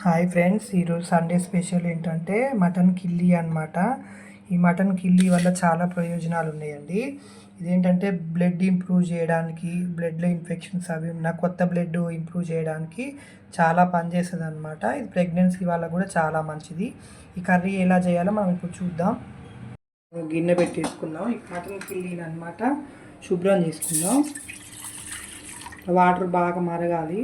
Hi friends ఈరోజు Sunday special ఏంటంటే mutton కిల్లీ అన్నమాట. ఈ మటన్ కిల్లీ వల్ల చాలా ప్రయోజనాలు ఉన్నాయండి. ఇదేంటంటే బ్లడ్ ఇంప్రూవ్ చేయడానికి బ్లడ్లో ఇన్ఫెక్షన్స్ అవి ఉన్న కొత్త బ్లడ్ ఇంప్రూవ్ చేయడానికి చాలా పనిచేస్తుంది అనమాట ఇది ప్రెగ్నెన్సీ వాళ్ళకు కూడా చాలా మంచిది. ఈ కర్రీ ఎలా చేయాలో మనం ఇప్పుడు చూద్దాం. గిన్నె పెట్టేసుకుందాం. ఈ మటన్ కిల్లీని అనమాట శుభ్రం చేసుకుందాం. వాటర్ బాగా మరగాలి.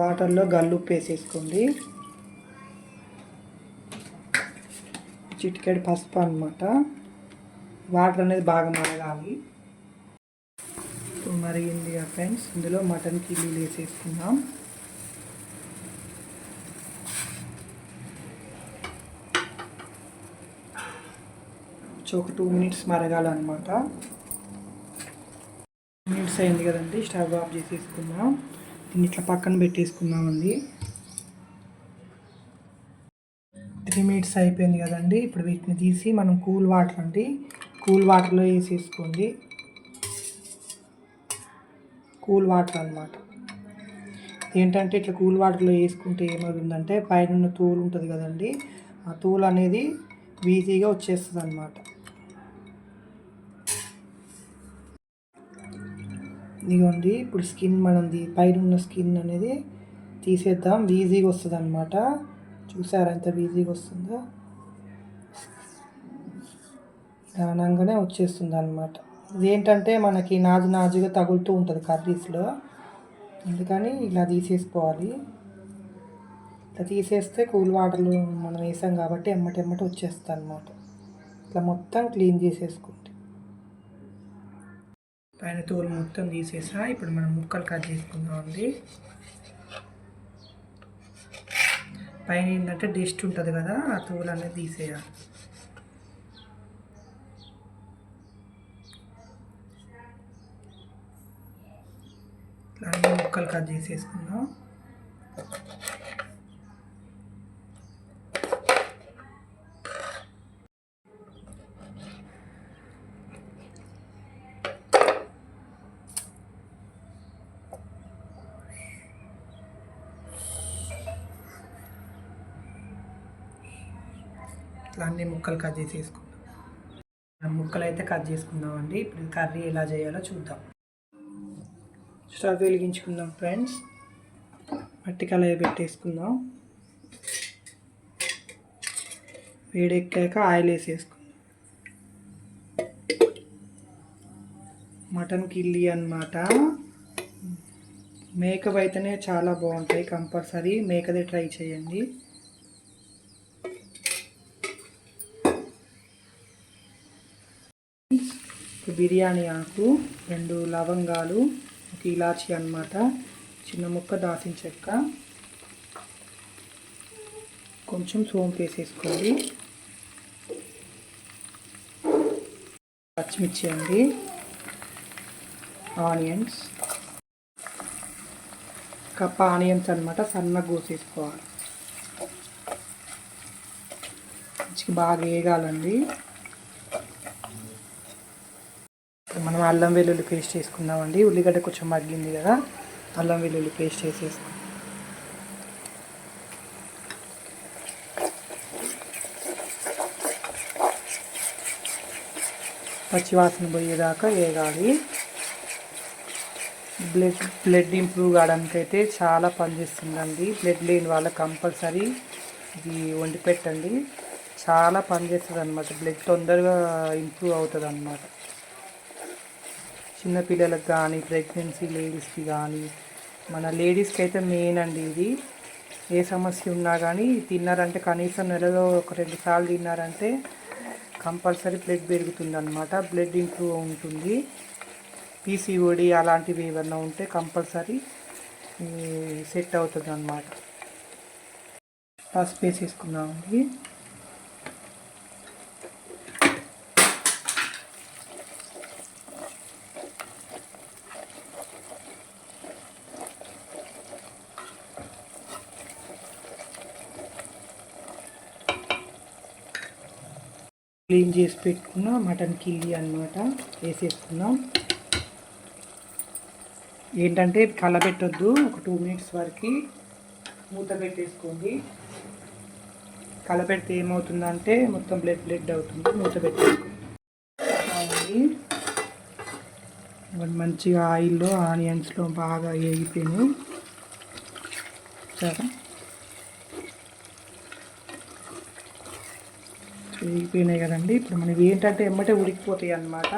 వాటర్లో గల్లుప్పు వేసేసుకోండి. చిటికెడు పసుపు అనమాట వాటర్ అనేది బాగా మరగాలి. ఇప్పుడు మరిగింది ఫ్రెండ్స్. ఇందులో మటన్ కిల్లీలు వేసేసుకుందాం. ఒక టూ మినిట్స్ మరగాలన్నమాట. మినిట్స్ అయింది కదండి. స్టవ్ ఆఫ్ చేసేసుకుందాం. దీన్ని ఇట్లా పక్కన పెట్టేసుకుందామండి. త్రీ మినిట్స్ అయిపోయింది కదండి. ఇప్పుడు వీటిని తీసి మనం కూల్ వాటర్ అండి. కూల్ వాటర్లో వేసేసుకోండి. కూల్ వాటర్ అనమాట ఏంటంటే ఇట్లా కూల్ వాటర్లో వేసుకుంటే ఏమవుతుందంటే పైన తూలు ఉంటుంది కదండి. ఆ తూలు అనేది ఈజీగా వచ్చేస్తుంది అనమాట ఇదిగోండి ఇప్పుడు స్కిన్ మనది పైన ఉన్న స్కిన్ అనేది తీసేద్దాం. ఈజీగా వస్తుంది అనమాట చూసారా ఎంత ఈజీగా వస్తుందో? దానంగానే వచ్చేస్తుంది అనమాట ఇదేంటంటే మనకి నాజు నాజుగా తగులుతూ ఉంటుంది కర్రీస్లో. అందుకని ఇలా తీసేసుకోవాలి. ఇట్లా తీసేస్తే కూల్ వాటర్లు మనం వేసాం కాబట్టి ఎమ్మటెమ్మట వచ్చేస్తుంది అనమాట ఇట్లా మొత్తం క్లీన్ చేసేసుకో పైన తోలు మొత్తం తీసేసా. ఇప్పుడు మనం ముక్కలు కట్ చేసుకుందాం అండి. పైన ఏంటంటే డస్ట్ ఉంటుంది కదా ఆ తోలు అనేది తీసేయాలి. అన్ని ముక్కలు కట్ చేసేసుకుందాం. అట్లా అన్ని ముక్కలు కట్ చేసేసుకుందాం. ముక్కలు అయితే కట్ చేసుకుందామండి. ఇప్పుడు కర్రీ ఎలా చేయాలో చూద్దాం. స్టవ్ వెలిగించుకుందాం ఫ్రెండ్స్. మట్టి కళాయి పెట్టేసుకుందాం. వేడెక్కాక ఆయిల్ వేసేసుకుందాం. మటన్ కిల్లి అనమాట మేకప్ అయితేనే చాలా బాగుంటాయి కంపల్సరీ. మేకదే ట్రై చేయండి. బిర్యానీ ఆకు రెండు లవంగాలు ఒక ఇలాచి అనమాట చిన్న ముక్క దాసిన చెక్క కొంచెం సోంపు వేసేసుకోండి. పచ్చిమిర్చి అండి ఆనియన్స్ కప్ప ఆనియన్స్ అనమాట సన్నగా కోసేసుకోవాలి బాగా వేగాలండి. మనం అల్లం వెల్లుల్లి పేస్ట్ వేసుకుందామండి ఉల్లిగడ్డ కొంచెం మగ్గింది కదా అల్లం వెల్లుల్లి పేస్ట్ వేసేసుకుందాం పచ్చివాసన పోయేదాకా వేగాలి. బ్లడ్ బ్లడ్ ఇంప్రూవ్ కావడానికైతే చాలా పనిచేస్తుందండి బ్లడ్ లేని వాళ్ళకి కంపల్సరీ ఇది వండి పెట్టండి. చాలా పనిచేస్తుంది అనమాట బ్లడ్ తొందరగా ఇంప్రూవ్ అవుతుంది అనమాట చిన్నపిల్లలకు కానీ ప్రెగ్నెన్సీ లేడీస్కి కానీ మన లేడీస్కి అయితే మెయిన్ అండి ఇది. ఏ సమస్య ఉన్నా కానీ తిన్నారంటే కనీసం నెలలో ఒక రెండు సార్లు తిన్నారంటే కంపల్సరీ బ్లడ్ పెరుగుతుంది అనమాట బ్లడ్ ఇంప్రూవ్ ఉంటుంది పీసీఓడి అలాంటివి ఏమన్నా ఉంటే కంపల్సరీ సెట్ అవుతుంది అనమాట పసుపు వేసేసుకున్నామండి క్లీన్ చేసి పెట్టుకున్న మటన్ కిల్లీ అనమాట వేసేసుకున్నాం. ఏంటంటే కలబెట్టొద్దు ఒక టూ మినిట్స్ వరకు మూత పెట్టేసుకోండి. కలబెడితే ఏమవుతుందంటే మొత్తం బ్లడ్ బ్లడ్ అవుతుంది మూత పెట్టేసుకోండి. మంచిగా ఆయిల్లో ఆనియన్స్లో బాగా వేగిపోయినాయి. సరే వేగిపోయినాయి కదండి. ఇప్పుడు మనకి ఏంటంటే ఎమ్మటే ఉడికిపోతాయి అన్నమాట.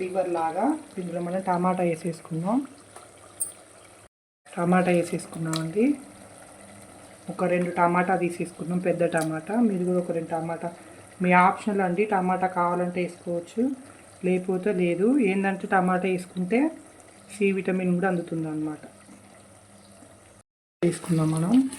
లివర్ లాగా. ఇందులో మనం టమాటా వేసేసుకుందాం. టమాటా వేసేసుకున్నామండి. ఒక రెండు టమాటా తీసేసుకున్నాం పెద్ద టమాటా. మీరు కూడా ఒక రెండు టమాటా. మీ ఆప్షనల్ అండి. టమాటా కావాలంటే వేసుకోవచ్చు. లేకపోతే లేదు. ఏంటంటే టమాటా వేసుకుంటే సి విటమిన్ కూడా అందుతుంది అన్నమాట వేసుకుందాం మనం.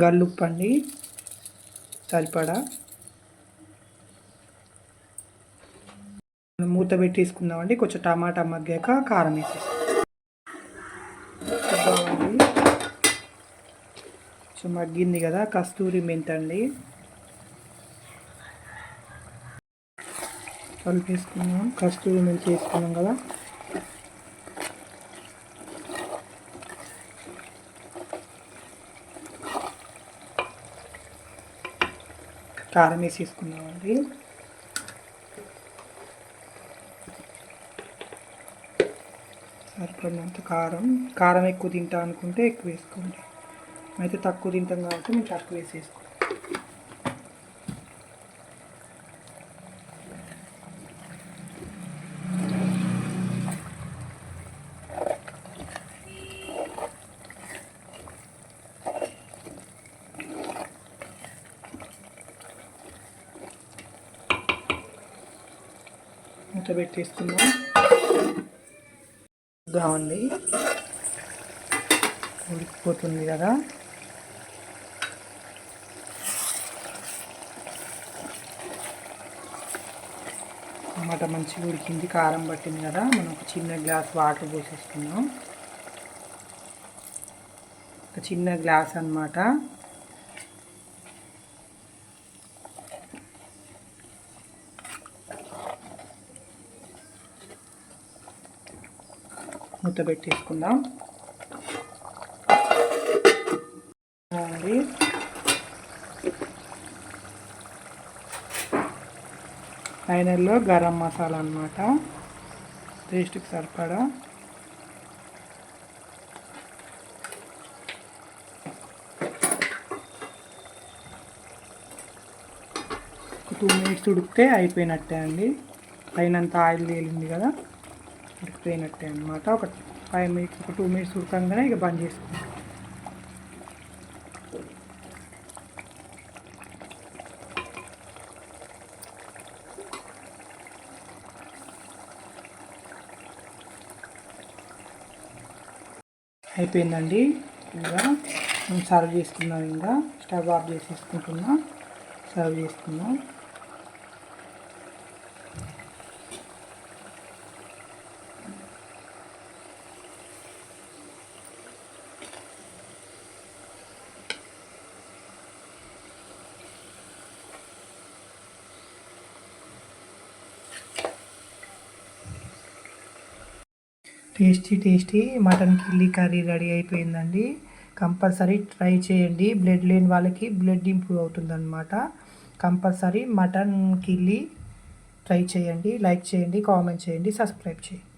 గల్లుప్పండి సరిపడా. మూత పెట్టేసుకుందామండి కొంచెం టమాటా మగ్గాక కారం వేసేస్తాం. కొంచెం మగ్గింది కదా కస్తూరి మెంతండి కలిపేసుకున్నాం కస్తూరి మెంతి వేసుకున్నాం కదా. కారం వేసేసుకున్నామండి సరిపడినంత కారం. కారం ఎక్కువ తింటా అనుకుంటే ఎక్కువ వేసుకోండి. అయితే తక్కువ తింటాం కాబట్టి మేము తక్కువ వేసేసుకోండి మూత పెట్టేసుకుందాం చూద్దామండి ఉడికిపోతుంది కదా. టమాటా మంచిగా ఉడికింది కారం పట్టింది కదా. మనం ఒక చిన్న గ్లాస్ వాటర్ పోసేసుకున్నాం ఒక చిన్న గ్లాస్ అనమాట మూత పెట్టేసుకుందాం. ఫైనల్లో గరం మసాలా అనమాట టేస్ట్కి సరిపడా. టూ మినిట్స్ ఉడికితే అయిపోయినట్టే అండి. పైనంత ఆయిల్ తేలింది కదా. ఉడికిపోయినట్టే అనమాట ఒక ఫైవ్ మినిట్స్ ఒక టూ మినిట్స్ ఉడకంగానే ఇక బంద్ చేసుకుంటాం. అయిపోయిందండి. ఇంకా మేము సర్వ్ చేసుకున్నాం ఇంకా. స్టవ్ ఆఫ్ చేసేసుకుంటున్నాం. సర్వ్ చేసుకున్నాం టేస్టీ టేస్టీ మటన్ కిల్లీ కర్రీ రెడీ అయిపోయిందండి. కంపల్సరీ ట్రై చేయండి. బ్లడ్ లేని వాళ్ళకి బ్లడ్ ఇంప్రూవ్ అవుతుందన్నమాట. కంపల్సరీ మటన్ కిల్లీ ట్రై చేయండి. లైక్ చేయండి కామెంట్ చేయండి సబ్స్క్రైబ్ చేయండి.